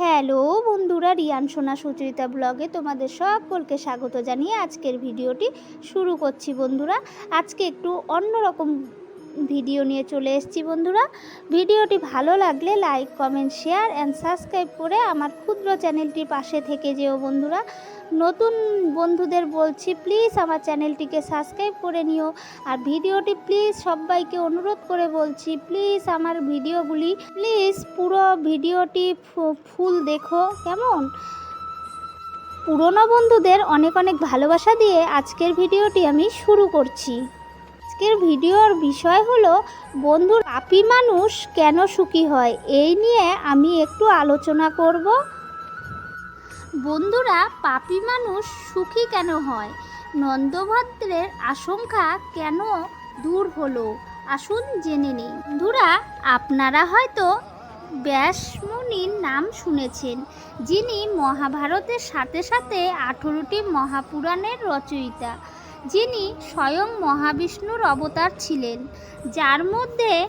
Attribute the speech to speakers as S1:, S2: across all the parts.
S1: Hello বন্ধুরা, রিয়ান সোনা সুচরিতা ব্লগে তোমাদের সকলকে স্বাগত জানিয়ে আজকের ভিডিওটি শুরু করছি বন্ধুরা। আজকে একটু অন্যরকম ভিডিও নিয়ে চলে এসেছি বন্ধুরা। ভিডিওটি ভালো লাগলে like comment share and subscribe করে আমার ক্ষুদ্র চ্যানেলটির পাশে থেকে যেও বন্ধুরা। নতুন বন্ধুদের বলছি প্লিজ আমার চ্যানেলটিকে সাবস্ক্রাইব করে নিও। আর ভিডিওটি প্লিজ সবাইকে অনুরোধ করে বলছি প্লিজ আমার ভিডিওগুলি প্লিজ পুরো ভিডিওটি ফুল দেখো, কেমন? পুরনো বন্ধুদের অনেক অনেক ভালোবাসা দিয়ে আজকের ভিডিওটি আমি শুরু করছি। আজকের ভিডিওর বিষয় হলো বন্ধু পাপি মানুষ কেন সুখী হয়? এই নিয়ে আমি একটু আলোচনা করব। বন্ধুরা, পাপি মানুষ সুখী কেন হয়? নন্দভদ্রের আশঙ্কা কেন দূর হলো? আসুন জেনে নিই। বন্ধুরা, আপনারা হয়তো ব্যাসমুনির নাম শুনেছেন, যিনি মহাভারতের সাথে সাথে আঠেরোটি মহাপুরাণের রচয়িতা। যিনি স্বয়ং মহাবিষ্ণুর অবতার ছিলেন, যার মধ্যে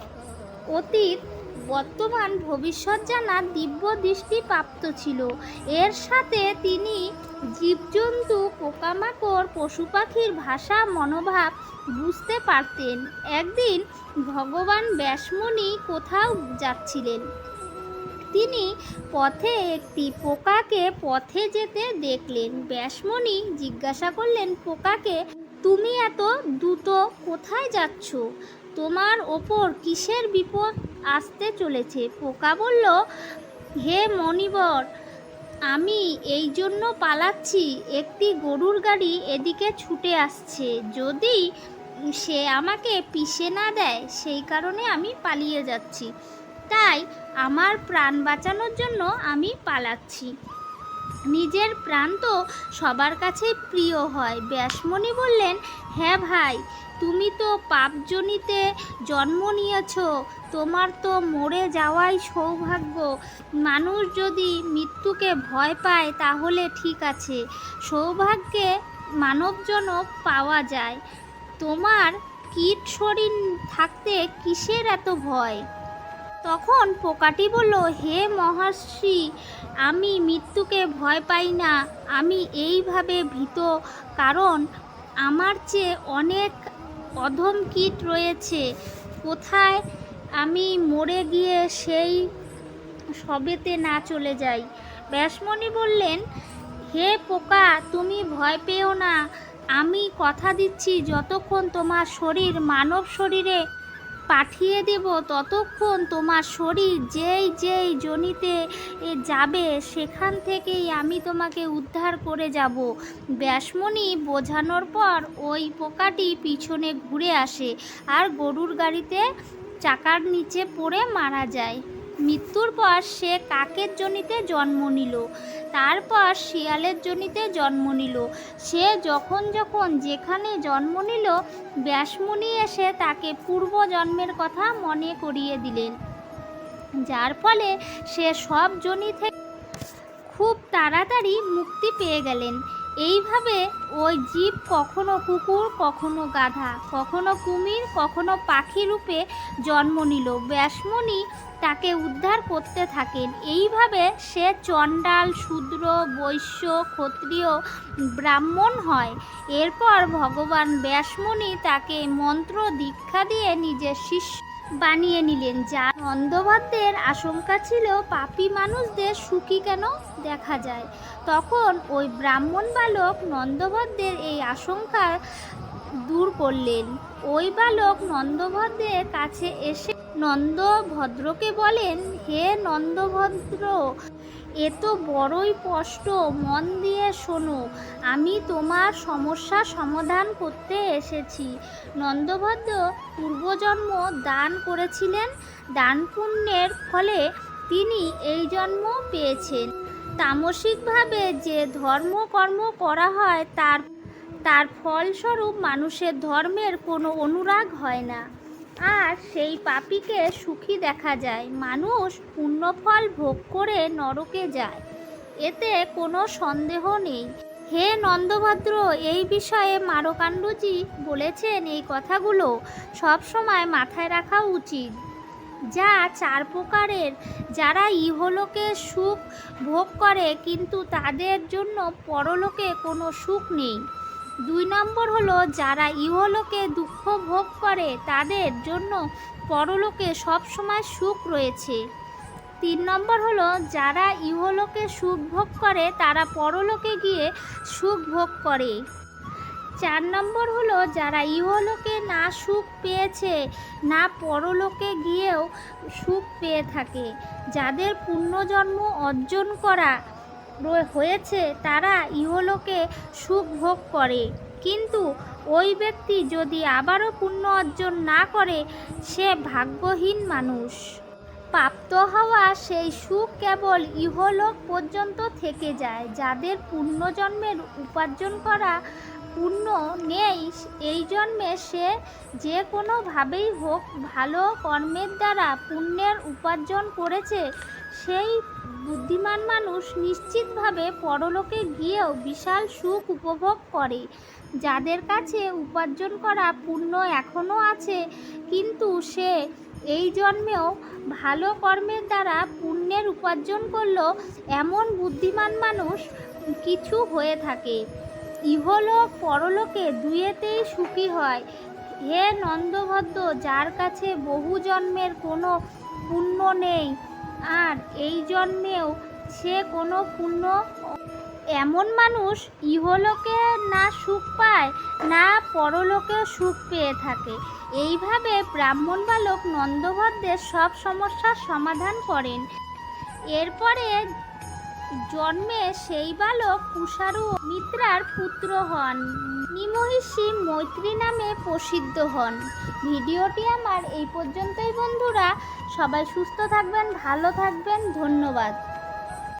S1: অতীত, বর্তমান, ভবিষ্যৎ জানার দিব্য দৃষ্টি প্রাপ্ত ছিল। এর সাথে তিনি জীবজন্তু, পোকামাকড়, পশু পাখির ভাষা, মনোভাব বুঝতে পারতেন। একদিন ভগবান ব্যাসমণি কোথাও যাচ্ছিলেন। তিনি পথে একটি পোকাকে পথে যেতে দেখলেন। ব্যাসমণি জিজ্ঞাসা করলেন, পোকাকে তুমি এত দ্রুত কোথায় যাচ্ছ? তোমার ওপর কিসের বিপদ আসতে চলেছে? পোকা বলল, হে মণিবর, আমি এই জন্য পালাচ্ছি। একটি গরুর গাড়ি এদিকে ছুটে আসছে। যদি সে আমাকে পিষে না দেয়, সেই কারণে আমি পালিয়ে যাচ্ছি। তাই আমার প্রাণ বাঁচানোর জন্য আমি পালাচ্ছি। নিজের প্রাণ তো সবার কাছে প্রিয় হয়। ব্যাসমণি বললেন হ্যাঁ ভাই, তুমি তো পাপজনিতে জন্ম নিয়েছ, তোমার তো মরে যাওয়াই সৌভাগ্য। মানুষ যদি মৃত্যুকে ভয় পায় তাহলে ঠিক আছে, সৌভাগ্যে মানবজনক পাওয়া যায়। তোমার কীট শরীর থাকতে কিসের এত ভয়? তখন পোকাটি বলল, হে মহর্ষি আমি মৃত্যুকে ভয় পাই না। আমি এইভাবে ভীত, কারণ আমার চেয়ে অনেক অধম কীট রয়েছে। কোথায় আমি মরে গিয়ে সেই সবেতে না চলে যাই? ব্যাসমণি বললেন, হে পোকা, তুমি ভয় পেও না। আমি কথা দিচ্ছি যতক্ষণ তোমার শরীর মানব শরীরে পাঠিয়ে দেব ততক্ষণ তোমার শরীর যেই যেই জনিতে যাবে সেখান থেকেই আমি তোমাকে উদ্ধার করে যাব। ব্যাসমণি বোঝানোর পর ওই পোকাটি পিছনে ঘুরে আসে আর গরুর গাড়িতে চাকার নিচে পড়ে মারা যায়। মৃত্যুর পর সে কাকের জনিতে জন্ম নিল। তারপর শিয়ালের জনিতে জন্ম নিল। সে যখন যখন যেখানে জন্ম নিল, ব্যাসমণি এসে তাকে পূর্ব জন্মের কথা মনে করিয়ে দিলেন। যার ফলে সে সব জনি থেকে খুব তাড়াতাড়ি মুক্তি পেয়ে গেলেন। এইভাবে ওই জীব কখনো কুকুর, কখনো গাধা, কখনো কুমির, কখনো পাখি রূপে জন্ম নিল। ব্যাসমণি তাকে উদ্ধার করতে থাকেন। এইভাবে সে চণ্ডাল, শূদ্র, বৈশ্য, ক্ষত্রিয়, ব্রাহ্মণ হয়। এরপর ভগবান ব্যাসমণি তাকে মন্ত্র দীক্ষা দিয়ে নিজের শিষ্য বানিয়ে নিলেন। যা নন্দভদ্রের আশঙ্কা ছিল, পাপি মানুষদের সুখী কেন দেখা যায়। তখন ওই ব্রাহ্মণ বালক নন্দভদ্রের এই আশঙ্কা দূর করলেন। ওই বালক নন্দভদ্রের কাছে এসে নন্দভদ্রকে বলেন, হে নন্দভদ্র, এ তো বড়ই কষ্ট, মন দিয়ে শোনো, আমি তোমার সমস্যা সমাধান করতে এসেছি। নন্দভদ্র পূর্বজন্ম দান করেছিলেন, দান পুণ্যের ফলে তিনি এই জন্ম পেয়েছেন। তামসিকভাবে যে ধর্মকর্ম করা হয়, তার তার ফলস্বরূপ মানুষের ধর্মের কোনো অনুরাগ হয় না। আর সেই পাপিকে সুখী দেখা যায়। মানুষ পুণ্যফল ভোগ করে নরকে যায়। এতে কোনো সন্দেহ নেই। হে নন্দভদ্র, এই বিষয়ে মারকাণ্ডজি বলেছেন এই কথাগুলো সব সময় মাথায় রাখা উচিত। যা চার প্রকারের। যারা ইহলোকে সুখ ভোগ করে, কিন্তু তাদের জন্য পরলোকে কোনো সুখ নেই। দুই নম্বর হলো, যারা ইহলোকে দুঃখ ভোগ করে, তাদের জন্য পরলোকে সবসময় সুখ রয়েছে। তিন নম্বর হলো, যারা ইহলোকে সুখ ভোগ করে, তারা পরলোকে গিয়ে সুখ ভোগ করে। চার নম্বর হলো, যারা ইহলোকে না সুখ পেয়েছে, না পরলোকে গিয়েও সুখ পেয়ে থাকে। যাদের পুণ্যজন্ম অর্জন করা হয়েছে, তারা ইহলোকে সুখ ভোগ করে। কিন্তু ওই ব্যক্তি যদি আবারও পুণ্য অর্জন না করে, সে ভাগ্যহীন মানুষ। প্রাপ্ত হওয়া সেই সুখ কেবল ইহলোক পর্যন্ত থেকে যায়, যাদের পুণ্যজন্মের উপার্জন করা পুণ্য নেই, এই জন্মে সে যে কোনোভাবেই হোক ভালো কর্মের দ্বারা পুণ্যের উপার্জন করেছে সেই বুদ্ধিমান মানুষ নিশ্চিতভাবে পরলোকে গিয়েও বিশাল সুখ উপভোগ করে। যাদের কাছে উপার্জন করা পুণ্য এখনও আছে, কিন্তু সে এই জন্মেও ভালো কর্মের দ্বারা পুণ্যের উপার্জন করল এমন বুদ্ধিমান মানুষ কিছু হয়ে থাকে। ইহলোক পরলোকে দুয়েতেই সুখী হয়। হে নন্দভদ্র, যার কাছে বহু জন্মের কোনো পুণ্য নেই আর এই জন্মেও সে কোনো পুণ্য এমন মানুষ ইহলোকে না সুখ পায়, না পরলোকেও সুখ পেয়ে থাকে। এইভাবে ব্রাহ্মণ বালক নন্দভদ্রের সব সমস্যার সমাধান করেন। এরপরে জন্মে সেই বালক কুষারু মিত্রার পুত্র হন। নিমহিষী মৈত্রী নামে প্রসিদ্ধ হন। ভিডিওটি আমার এই পর্যন্তই, বন্ধুরা। সবাই সুস্থ থাকবেন, ভালো থাকবেন। ধন্যবাদ।